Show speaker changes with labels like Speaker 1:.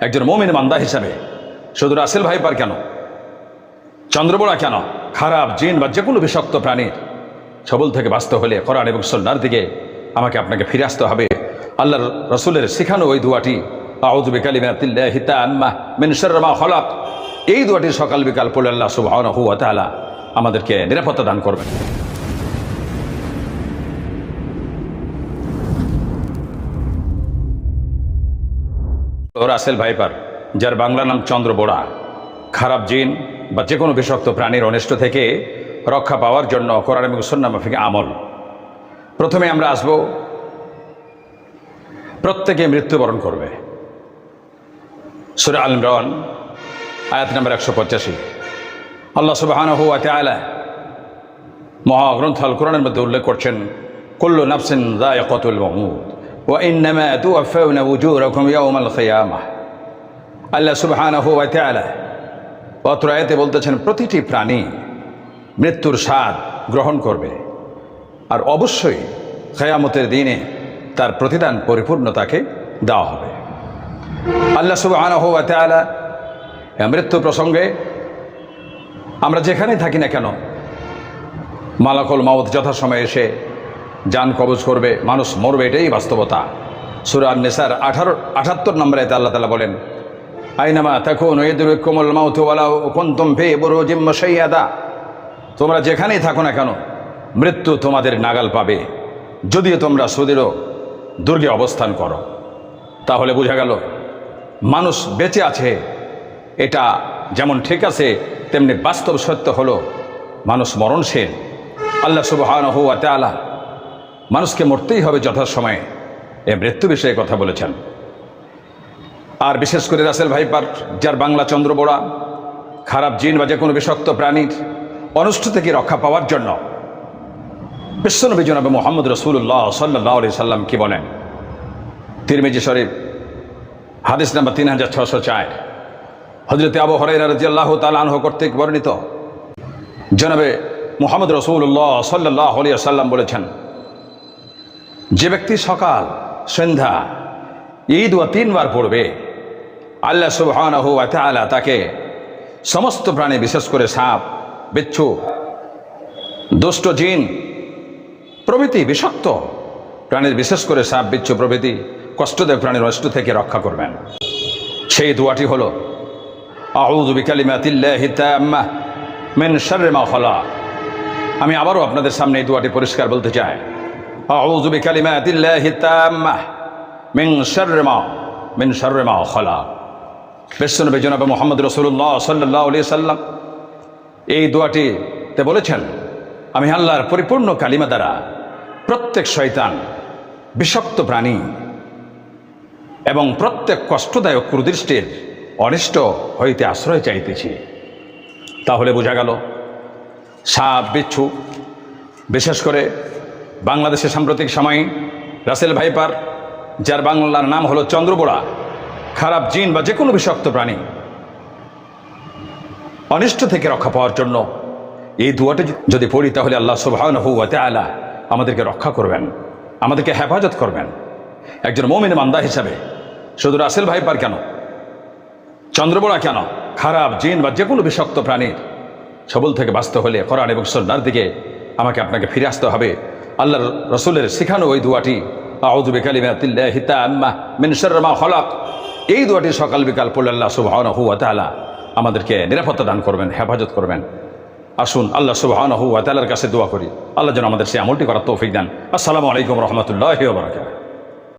Speaker 1: একজন মমিন মান্দা হিসাবে। শুধু রাসেল ভাইপার কেন? চন্দ্রবোড়া কেন? খারাপ জিন বা যে কোনো বিষাক্ত প্রাণীর সবল থেকে বাঁচতে হলে কোরআন এবং সন্ন্যার দিকে আমাকে আপনাকে ফিরে আসতে হবে। আল্লাহর রসুলের শেখানো ওই দুয়াটি এই দুয়াটি সকাল বিকাল পড়লে আল্লাহ ওয়া আমাদেরকে নিরাপত্তা দান করবেন। রাসেল ভাইপার, যার বাংলা নাম চন্দ্র বোড়া খারাপ জিন বা যে কোনো বিষাক্ত প্রাণীর অনিষ্ট থেকে রক্ষা পাওয়ার জন্য কোরআন এবং আমল। প্রথমে আমরা আসব, প্রত্যেকে মৃত্যুবরণ করবে। সুরে আল ইমরান, আয়াত নাম্বার একশো পঁচাশি। আল্লাহ সুবাহানহু আলা মহাগ্রন্থ আল কোরআনের মধ্যে উল্লেখ করছেন, কুল্লু নাফসিন যায়কাতুল মাউত ওয়া ইন্নামা তুওয়াফাউনা উজুরাকুম ইয়াওমাল কিয়ামাহ আল্লাহ সুবহানাহু ওয়া তাআলা অত্র আয়াতে বলতেছেন, প্রতিটি প্রাণী মৃত্যুর স্বাদ গ্রহণ করবে। আর অবশ্যই খেয়ামতের দিনে তার প্রতিদান পরিপূর্ণ তাকে দেওয়া হবে। আল্লাহ সুবহানাহু ওয়া তাআলা মৃত্যু প্রসঙ্গে আমরা যেখানেই থাকি না কেন, মালাকুল মাউত যথাসময়ে এসে যান কবজ করবে, মানুষ মরবে, এটাই বাস্তবতা। সুরান নেসার আঠারো, আঠাত্তর নম্বরে আল্লাহ তালা বলেন, আইনামা ওয়েদুর কোমল মাউত ওয়ালাও কুন্তুম ফে বুরুজিম সৈয়াদা তোমরা যেখানেই থাকো না কেন, মৃত্যু তোমাদের নাগাল পাবে। যদিও তোমরা সুদৃঢ়, দুর্গে অবস্থান করো। তাহলে বোঝা গেল, মানুষ বেঁচে আছে, এটা যেমন ঠিক আছে, তেমনি বাস্তব সত্য হলো, মানুষ মরণশীল। আল্লাহ সুবহান হুয়া তালা মানুষকে মরতেই হবে যথাসময়ে। এ মৃত্যু বিষয়ে কথা বলেছেন। আর বিশেষ করে রাসেল ভাইপার, যার বাংলা চন্দ্র বোড়া খারাপ জিন বা যে কোনো বিষাক্ত প্রাণীর অনুষ্ঠ থেকে রক্ষা পাওয়ার জন্য বিশ্বনবী জনাবে মোহাম্মদ রসুল্লাহ সাল্লাহ আলি সাল্লাম কি বলেন? তিরমিজি শরীফ, হাদিস নাম্বার তিন হাজার ছশো চার। হজরত আবু হরাইরা রাজিয়াল্লাহ তালানহ কর্তৃক বর্ণিত। জনাবে মোহাম্মদ রসুল্লাহ সাল্লাহ আলিয়া সাল্লাম বলেছেন যে ব্যক্তি সকাল, সন্ধ্যা, ঈদ ও তিনবার পড়বে, আল্লাহ তাআলা তাকে সমস্ত প্রাণী, বিশেষ করে সাপ, বিচ্ছু, দুষ্ট জিন, প্রভৃতি বিষাক্ত প্রাণীর, বিশেষ করে সাপ, বিচ্ছু প্রভৃতি কষ্টদায়ক প্রাণীর অষ্ট থেকে রক্ষা করবেন। সেই দোয়াটি হলো আমি আবারও আপনাদের সামনে এই দোয়াটি পরিষ্কার বলতে চাই। আউযু বিকালিমাতিল্লাহি তাম্মাহ মিন শাররি মা মিন শাররি মা খালাক বিশ্বনবী জনাবে মোহাম্মদ রসুল্লাহ সাল্লাহ আলিয়া সাল্লাম এই দোয়াটিতে বলেছেন, আমি আল্লাহর পরিপূর্ণ কালিমা দ্বারা প্রত্যেক শয়তান বিষাক্ত প্রাণী এবং প্রত্যেক কষ্টদায়ক কুদৃষ্টির অনিষ্ট হইতে আশ্রয় চাইতেছি। তাহলে বোঝা গেল, সাপ, বিচ্ছু, বিশেষ করে বাংলাদেশে সাম্প্রতিক সময়ে রাসেল ভাইপার, যার বাংলার নাম হলো চন্দ্রবোড়া, খারাপ জিন বা যে কোনো বিষাক্ত প্রাণী, অনিষ্ট থেকে রক্ষা পাওয়ার জন্য এই দুয়াটি যদি পড়ি তাহলে আল্লাহ সুবহান হুয়াতে আলা আমাদেরকে রক্ষা করবেন, আমাদেরকে হেফাজত করবেন। একজন মমিন মান্দা হিসাবে, শুধু রাসেল ভাইপার কেন? চন্দ্রবোড়া কেন? খারাপ জিন বা যে কোনো বিষাক্ত প্রাণীর সবল থেকে বাঁচতে হলে কোরআন এবং সন্ন্যার দিকে আমাকে আপনাকে ফিরে আসতে হবে। আল্লাহর রসুলের শেখানো ওই দোয়াটি। আউদু এই দোয়াটি সকাল বিকাল পড়লে তাআলা আমাদেরকে নিরাপত্তা দান করবেন, হেফাজত করবেন। আসুন, আল্লাহ তাআলার কাছে দোয়া করি। আল্লাহ যেন আমাদের সেই আমলটি করার তৌফিক দেন। আসসালামু আলাইকুম রহমতুল্লাহ বারাকাতুহু।